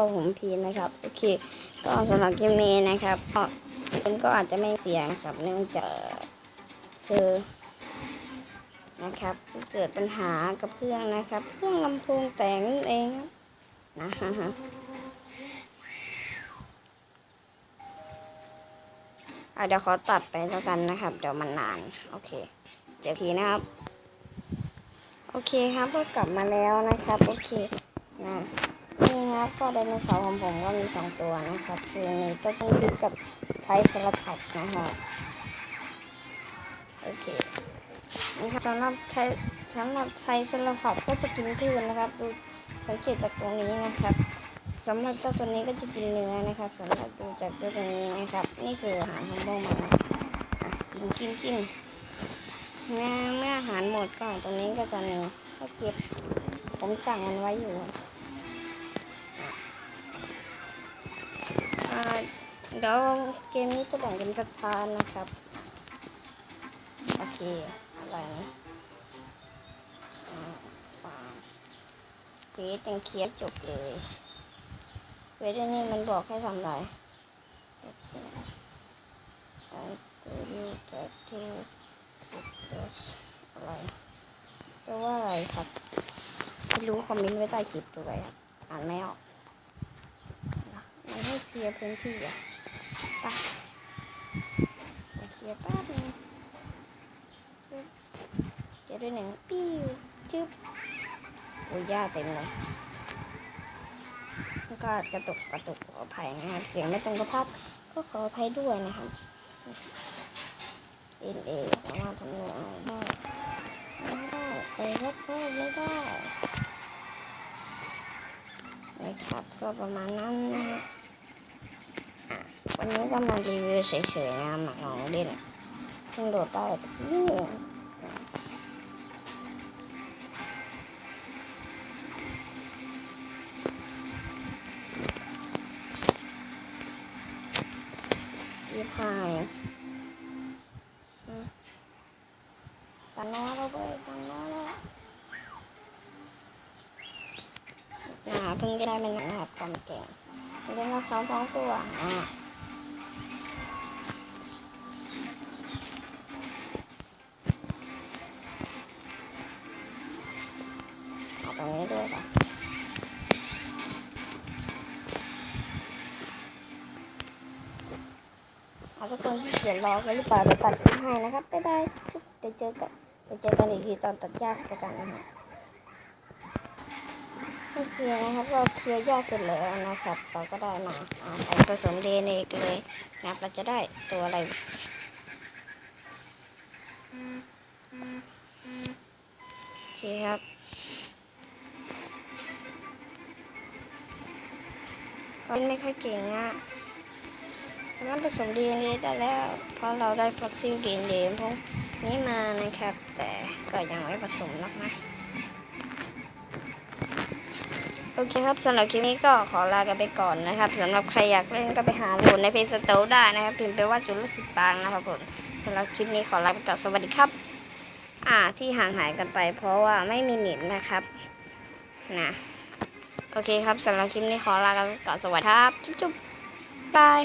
อผมพีนะครับ โอเค ก็สำหรับคลิปนี้นะครับก็มันก็อาจจะไม่เสียงครับ เนื่องจากคือนะครับ เกิดปัญหากับเครื่องนะครับ เครื่องลำโพงแตกนั่นเองนะฮะฮะอะเดี๋ยวขอตัดไปแล้วกันนะครับ เดี๋ยวมันนาน โอเค เจอทีนะครับ โอเคครับก็กลับมาแล้วนะครับ โอเคนะ นี่ครับ ก็ไดโนเสาร์ของผมก็มีสองตัวนะครับ คือมีเจ้าต้องดูกับไทรสลับท็อปนะครับโอเคนะครับสำหรับไทรสำหรับไทรสลับท็อปก็จะกินพืชนะครับ ดูสังเกตจากตรงนี้นะครับสำหรับเจ้าตัวนี้ก็จะกินเนื้อนะครับสำหรับดูจากเจ้าตัวนี้นะครับ นี่คืออาหารของพวกมันอะกินกินกินเมื่อเมื่ออาหารหมดก็ตรงนี้ก็จะมีก็เก็บผมสั่งมันไว้อยู่ เดี๋ยวเกมนี้จะแบ่งเป็นพาร์ทๆนะครับ โอเคอะไรนะอ่าฟาร์มเควสยังเคลียร์จบเลย เวสอันนี้มันบอกให้ทำอะไรโอเคอ่ากูยูแปดทูสิบอะไรแปลว่าอะไรครับไม่รู้คอมเมนต์ไว้ใต้คลิปด้วยครับอ่านไม่ออกมันให้เคลียร์พื้นที่อะ ปไปเคลียร์แป๊บนึงจึ๊บเจอด้วยหนึ่งปิ้วจึ๊บโอ้ยหญ้าเต็มเลยแล้วก็กระตุกกระตุกขออภัยนะครับเสียงไม่ตรงกับภาพก็ขออภัยด้วยนะครับเอ็นเอสามารถทำงานได้ไม่ได้ไปรบก็ไม่ได้นะครับก็ประมาณนั้นนะฮะ วันนี้ก็มารีวิวเฉยๆนะหมักของเล่นเพิ่งโดดได้ตะกี้นี่เองยี่พายตันน้อเราไปตันน้อแล้วน่าเพิ่งได้มันนะครับความเก่งเล่นมาสองสองตัวอ่า กคนที่เขียนรอกันหรือเปล่าเดี๋ยวตัดคลิปให้นะครับ บ๊ายบายจุ๊บเดี๋ยวเจอกันเดี๋ยวเจอกันอีกทีตอนตัดหญ้าเสร็จกันนะฮะโอเคนะครับ เราเคลียร์หญ้าเสร็จแล้วนะครับ เราก็ได้มาอ่าไปผสมเดนเอกเลยนะเราจะได้ตัวอะไรโอเคครับก็ไม่ค่อยเก่งอะ สามารถผสม DNA ได้แล้ว เพราะเราได้ฟอสซิล DNA พวกนี้มานะครับ แต่ก็ยังไม่ผสมหรอกนะโอเคครับสำหรับคลิปนี้ก็ขอลากันไปก่อนนะครับสำหรับใครอยากเล่นก็ไปหาโหลดในเพจสโตร์ได้นะครับพิมพ์ไปว่าจุลศิษย์ปางนะครับผมสำหรับคลิปนี้ขอลาไปก่อนสวัสดีครับ อ่าที่ห่างหายกันไป เพราะว่าไม่มีเน็ตนะครับนะโอเคครับสำหรับคลิปนี้ขอลากันไปก่อนสวัสดีครับ จุ๊บๆบาย